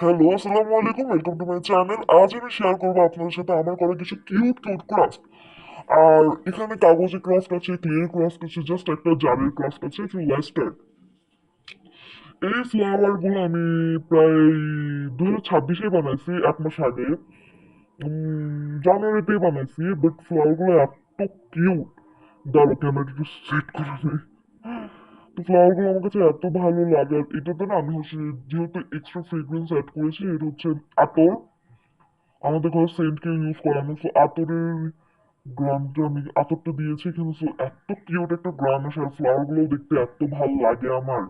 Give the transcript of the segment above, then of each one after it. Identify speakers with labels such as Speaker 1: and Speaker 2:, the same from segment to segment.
Speaker 1: Hello, আসসালামু আলাইকুম welcome to my channel আজ আমি শেয়ার করব আপনাদের সাথে আমার করা কিছু কিউট কিউট ক্রাফট আর এখানে কাগজে ক্রাফট আছে ক্লিয়ার ক্রাফট আছে জাস্ট একটা জারের ক্রাফট আছে ফ্রম ওয়েস্টার্ন এই ফ্লাওয়ারগুলো আমি প্রায় দু হাজার ছাব্বিশে বানাইছি, এক মাস আগে। জানুয়ারিতে বানাইছি বাট ফ্লাওয়ারগুলো এত কিউট দাঁড়ো ক্যামেরাটা একটু সেট করে নেই তো ফ্লাওয়ারগুলো আমার কাছে এত ভালো লাগে। আর এটাতে না, আমি হচ্ছে যেহেতু এক্সট্রা ফ্রেগ্রেন্স অ্যাড করেছি, এটা হচ্ছে আতর। আমাদের ঘরে সেন্ট কেউ ইউজ করে সো আতরের গ্রামটা আমি আতরটা দিয়েছি কিন্তু এত কিউট একটা গ্রাম আসে। আর ফ্লাওয়ারগুলো দেখতে এত ভালো লাগে আমার।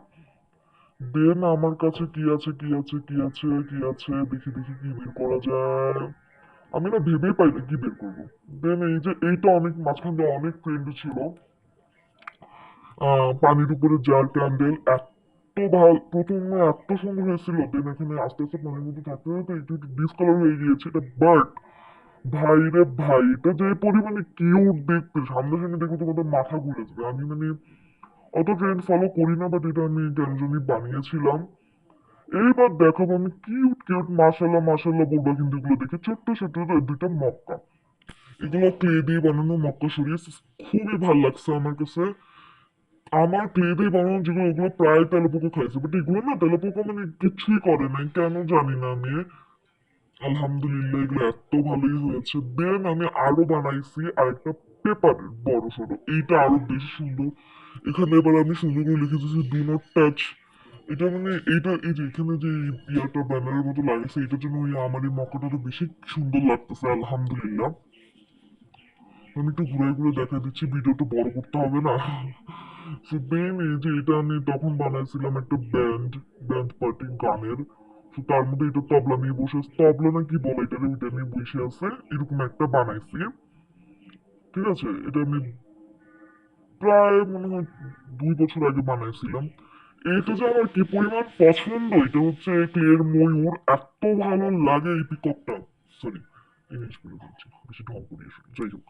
Speaker 1: দেন আমার কাছে কি আছে কি আছে কি আছে কি আছে? দেখি দেখি কি বের করা যায়। আমি না ভেবেই পাই না কি বের করব। দেন এই যে, এইটা অনেক, মাঝখান দিয়ে অনেক ট্রেন্ড ছিল। পানির উপরে জার ক্যান্ডেল এত ভালো, প্রথমে এত সুন্দর হয়েছিল দেন এখানে আস্তে আস্তে পানির মধ্যে থাকতে থাকতে একটু একটু ডিসকালার হয়ে গিয়েছে এটা। বাট ভাই রে ভাই, এটা যে পরিমাণে কিউট দেখতে, সামনে সামনে দেখে তোমাদের মাথা ঘুরে যাবে। আমি মানে অত ট্রেন্ড ফলো করি না বাট এটা আমি কেন বানিয়েছিলাম। এইবার দেখাবো আমি কিউট কিউট মাসাল্লাহ মাসাল্লাহ বলব কিন্তু এগুলো দেখে ছোট্ট ছোট্ট দুইটা মক্কা। এগুলো ক্লে দিয়ে বানানো মক্কা সরিয়ে খুবই ভালো লাগছে আমার কাছে। আমার দিয়ে বানানো যেগুলো, ওগুলো প্রায় তেলাপোকা খাইছে বাট এগুলো না তেলাপোকা মানে কিছুই করে নাই, কেন জানি না আমি। আলহামদুলিল্লাহ এগুলো এত ভালোই হয়েছে। দেন আমি আরও বানাইছি আরেকটা পেপারের বড় সড়ো এইটা আরও বেশি সুন্দর। এখানে এবার আমি সুন্দর করে লিখে দিয়েছি ডু নট টাচ এটা মানে এইটা, এই যে এখানে যে ইয়াটা ব্যানারের মতো লাগেছে এটার জন্য ওই আমার এই মক্কাটা আরও বেশি সুন্দর লাগতেছে, আলহামদুলিল্লাহ। আমি একটু ঘুরে ঘুরে দেখা দিচ্ছি, ভিডিওটা বড় করতে হবে না। এই যে এটা আমি তখন বানাইছিলাম একটা ব্যান্ড ব্যান্ড পার্টি গানের তো তার মধ্যে এটা তবলা নিয়ে বসে আছে। তবলা বলে এটা ওইটা নিয়ে বসে আছে। এরকম একটা বানাইছি। ঠিক আছে? এটা আমি প্রায় মনে হয় দুই বছর আগে বানাইছিলাম। এটা যে আমার কি পরিমাণ পছন্দ, এটা হচ্ছে ক্লিয়ার ময়ূর। এত ভালো লাগে এই পিককটা সরি ইংলিশ বলে বলছি বেশি ঢং করিয়ে যাই হোক।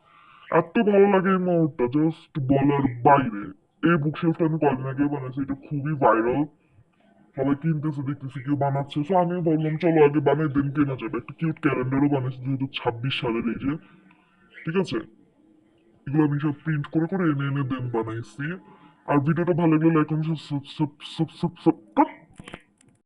Speaker 1: এত ভালো লাগে এই ময়ূরটা জাস্ট বলার বাইরে। এই বুক শেলফটা আমি কয়েকদিন আগে বানাইছি, এটা খুবই ভাইরাল সবাই কিনতেছে, দেখতেছি কেউ বানাচ্ছে। তো আমি বললাম চলো আগে বানিয়ে দিন কেনা যাবে। একটা কিউট ক্যালেন্ডারও বানিয়েছি যেহেতু ছাব্বিশ সালের এই যে। ঠিক আছে? এগুলো আমি সব প্রিন্ট করে করে এনে এনে দেন বানাইছি। আর ভিডিওটা ভালো লাগলে লাইক কমেন্ট